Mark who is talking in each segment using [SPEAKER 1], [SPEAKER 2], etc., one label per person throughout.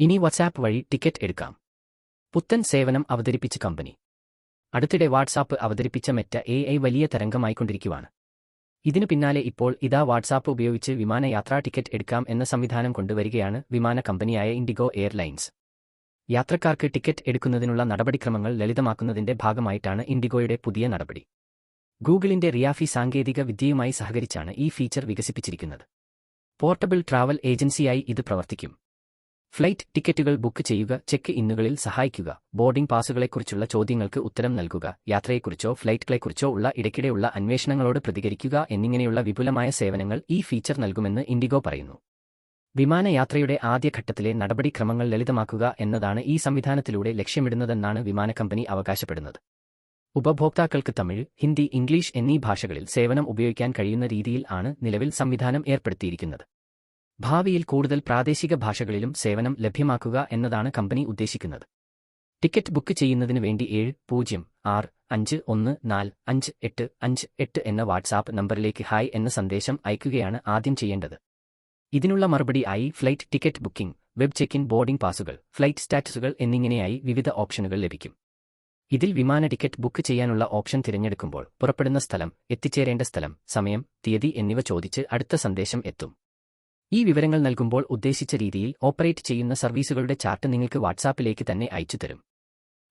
[SPEAKER 1] ഇനി വാട്സാപ്പ് വഴി ടിക്കറ്റ് എടുക്കാം. പുത്തൻ സേവനം അവതരിപ്പിച്ച കമ്പനി. അടുത്തിടെ വാട്സാപ്പ് അവതരിപ്പിച്ച മെറ്റ എ ഐ വലിയ തരംഗമായിക്കൊണ്ടിരിക്കുവാണ് ഇതിനു പിന്നാലെ ഇപ്പോൾ ഇതാ വാട്സാപ്പ് ഉപയോഗിച്ച് വിമാനയാത്രാ ടിക്കറ്റ് എടുക്കാം എന്ന സംവിധാനം കൊണ്ടുവരികയാണ് വിമാന കമ്പനിയായ ഇൻഡിഗോ എയർലൈൻസ്. യാത്രക്കാർക്ക് ടിക്കറ്റ് എടുക്കുന്നതിനുള്ള നടപടിക്രമങ്ങൾ ലളിതമാക്കുന്നതിന്റെ ഭാഗമായിട്ടാണ് ഇൻഡിഗോയുടെ പുതിയ നടപടി. ഗൂഗിളിന്റെ റിയാഫി സാങ്കേതിക വിദ്യയുമായി സഹകരിച്ചാണ് ഈ ഫീച്ചർ വികസിപ്പിച്ചിരിക്കുന്നത്. പോർട്ടബിൾ ട്രാവൽ ഏജൻസിയായി ഇത് പ്രവർത്തിക്കും. ഫ്ലൈറ്റ് ടിക്കറ്റുകൾ ബുക്ക് ചെയ്യുക ചെക്ക് ഇന്നുകളിൽ സഹായിക്കുക ബോർഡിംഗ് പാസുകളെക്കുറിച്ചുള്ള ചോദ്യങ്ങൾക്ക് ഉത്തരം നൽകുക യാത്രയെക്കുറിച്ചോ ഫ്ലൈറ്റുകളെക്കുറിച്ചോ ഉള്ള ഇടയ്ക്കിടെയുള്ള അന്വേഷണങ്ങളോട് പ്രതികരിക്കുക എന്നിങ്ങനെയുള്ള വിപുലമായ സേവനങ്ങൾ ഈ ഫീച്ചർ നൽകുമെന്ന് ഇൻഡിഗോ പറയുന്നു. വിമാനയാത്രയുടെ ആദ്യഘട്ടത്തിലെ നടപടിക്രമങ്ങൾ ലളിതമാക്കുക എന്നതാണ് ഈ സംവിധാനത്തിലൂടെ ലക്ഷ്യമിടുന്നതെന്നാണ് വിമാന കമ്പനി അവകാശപ്പെടുന്നത്. ഉപഭോക്താക്കൾക്ക് തമിഴ് ഹിന്ദി ഇംഗ്ലീഷ് എന്നീ ഭാഷകളിൽ സേവനം ഉപയോഗിക്കാൻ കഴിയുന്ന രീതിയിൽ ആണ് നിലവിൽ സംവിധാനം ഏർപ്പെടുത്തിയിരിക്കുന്നത്. ഭാവിയിൽ കൂടുതൽ പ്രാദേശിക ഭാഷകളിലും സേവനം ലഭ്യമാക്കുക എന്നതാണ് കമ്പനി ഉദ്ദേശിക്കുന്നത്. ടിക്കറ്റ് ബുക്ക് ചെയ്യുന്നതിന് വേണ്ടി ഏഴ് പൂജ്യം ആറ് അഞ്ച് ഒന്ന് നാല് അഞ്ച് എട്ട് അഞ്ച് എട്ട് എന്ന വാട്സാപ്പ് നമ്പറിലേക്ക് ഹായ് എന്ന സന്ദേശം അയക്കുകയാണ് ആദ്യം ചെയ്യേണ്ടത്. ഇതിനുള്ള മറുപടി ആയി flight ticket booking web check in boarding പാസുകൾ ഫ്ലൈറ്റ് സ്റ്റാറ്റസുകൾ എന്നിങ്ങനെയായി വിവിധ ഓപ്ഷനുകൾ ലഭിക്കും. ഇതിൽ വിമാന ടിക്കറ്റ് ബുക്ക് ചെയ്യാനുള്ള ഓപ്ഷൻ തിരഞ്ഞെടുക്കുമ്പോൾ പുറപ്പെടുന്ന സ്ഥലം എത്തിച്ചേരേണ്ട സ്ഥലം സമയം തീയതി എന്നിവ ചോദിച്ച് അടുത്ത സന്ദേശം എത്തും. ഈ വിവരങ്ങൾ നൽകുമ്പോൾ ഉദ്ദേശിച്ച രീതിയിൽ ഓപ്പറേറ്റ് ചെയ്യുന്ന സർവീസുകളുടെ ചാർട്ട് നിങ്ങൾക്ക് വാട്സാപ്പിലേക്ക് തന്നെ അയച്ചു തരും.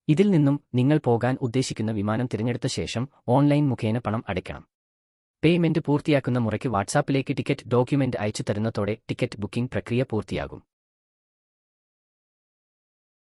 [SPEAKER 1] ഇതിൽ നിന്നും നിങ്ങൾ പോകാൻ ഉദ്ദേശിക്കുന്ന വിമാനം തിരഞ്ഞെടുത്ത ശേഷം ഓൺലൈൻ മുഖേന പണം അടയ്ക്കണം. പേയ്മെന്റ് പൂർത്തിയാക്കുന്ന മുറയ്ക്ക് വാട്സാപ്പിലേക്ക് ടിക്കറ്റ് ഡോക്യുമെന്റ് അയച്ചു തരുന്നതോടെ ടിക്കറ്റ് ബുക്കിംഗ് പ്രക്രിയ പൂർത്തിയാകും.